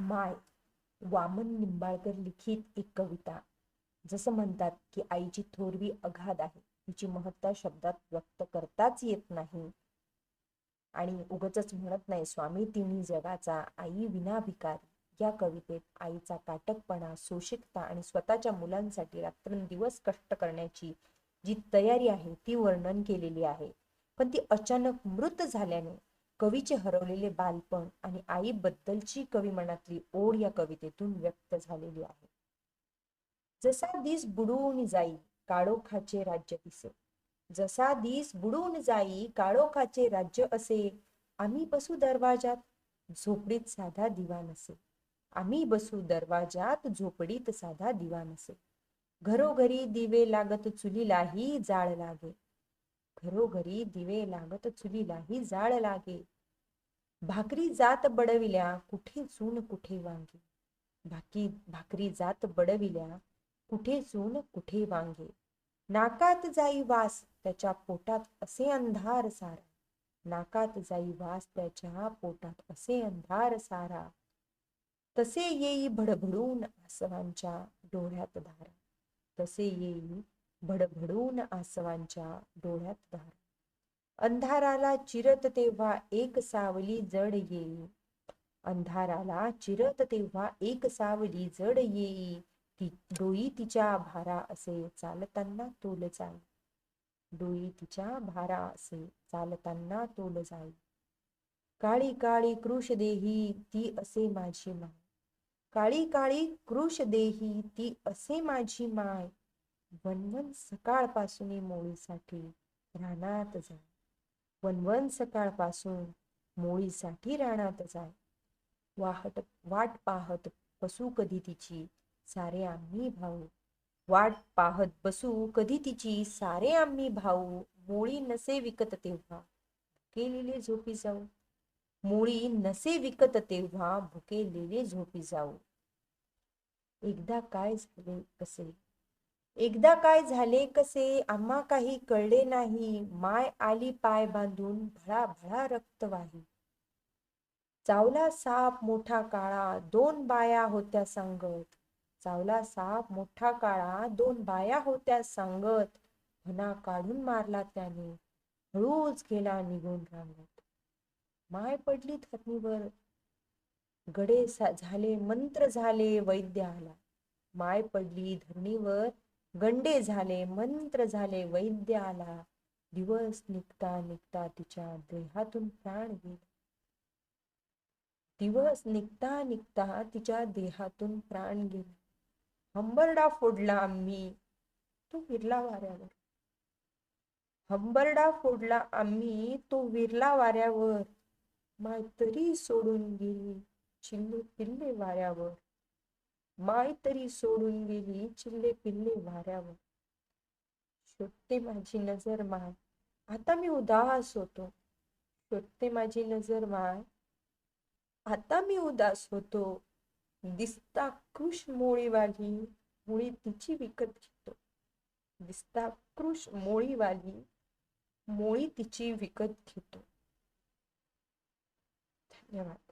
माय वामन निंबाळकर लिखित एक कविता. जसं म्हणतात की आईची थोरवी अगाध आहे. तिची महत्ता शब्दात व्यक्त करताच येत नाही. आणि उगच म्हणत नाही स्वामी तिन्ही जगाचा आई विना भिकारी या कवितेत आईचा काटकपणा सोशिकता आणि स्वतःच्या मुलांसाठी रात्रंदिवस कष्ट करण्याची जी तयारी आहे ती वर्णन केलेली आहे. पण ती अचानक मृत झाल्याने कवीचे हरवलेले बालपण आणि आईबद्दलची कवी मनातली ओढ या कवितेतून व्यक्त झालेली आहे. जसा दिस बुडून जाई काळोखाचे राज्य दिसे. जसा दिस बुडून जाई काळोखाचे राज्य असे. आम्ही बसू दरवाजात झोपडीत साधा दिवा नसे आम्ही बसू दरवाजात झोपडीत साधा दिवा नसे घरोघरी दिवे लागत चुलीलाही जाळ लागे. घरोघरी दिवे लागत चुलीलाही जाळ लागे. भाकरी जात बडविल्या कुठे चून कुठे वांगे. भाकी भाकरी जात बडविल्या कुठे चून कुठे वांगे. नाकात जाई वास त्याच्या पोटात असे अंधार सारा. नाकात जाई वास त्याच्या पोटात असे अंधार सारा. तसे येई भडभडून आसवांच्या डोळ्यात धारा. तसे येई भडभडून आसवांच्या डोळ्यात धार अंधाराला चिरत तेव्हा एक सावली जड येई. अंधाराला चिरत तेव्हा एक सावली जड येई. ती डोई तिच्या भारा असे चालताना तोल जाई. डोई तिच्या भारा असे चालताना तोल जाई. काळी काळी कृष देही ती असे माझी माय. काळी काळी कृष देही ती असे माझी माय. वनवन सकाळपासून मोळीसाठी रानात जाय. वनवन सकाळपासून मोळीसाठी रानात जाय. वाहट वाट पाहत बसू कधी तिची सारे आम्ही भाऊ. वाट पाहत बसू कधी तिची सारे आम्ही भाऊ. मोळी नसे विकत तेव्हा भुकेलेले झोपी जाऊ. मोळी नसे विकत तेव्हा भुकेलेले झोपी जाऊ. एकदा काय झाले कसे? एकदा काय झाले कसे? आम्हा काही कळले नाही. माय आली पाय बांधून भळा भळा रक्त वाही चावला साप मोठा काळा दोन बाया होत्या सांगत. चावला साप मोठा काळा दोन बाया होत्या सांगत. म्हणा काढून मारला त्याने. हळूच गेला निघून रांगत. माय पडली धरणीवर. गडे झाले मंत्र झाले वैद्य आला माय पडली धरणीवर. गंडे झाले मंत्र झाले वैद्य आला दिवस निघता निघता तिच्या देहातून प्राण गेला. दिवस निघता निघता तिच्या देहातून प्राण गेला. हंबरडा फोडला आम्ही तो विरला वाऱ्यावर. हंबरडा फोडला आम्ही तो विरला वाऱ्यावर. मायतरी सोडून गेली चिल्ले पिल्ले वाऱ्यावर. माय तरी सोडून गेली चिल्ले पिल्ले वाऱ्यावर. शोधते माझी नजर माय. आता मी उदास होतो. शोधते माझी नजर माय. आता मी उदास होतो. दिसता कृष मोळीवाली मुळी तिची विकत घेतो. दिसता कृष मोळीवाली मोळी तिची विकत घेतो. धन्यवाद.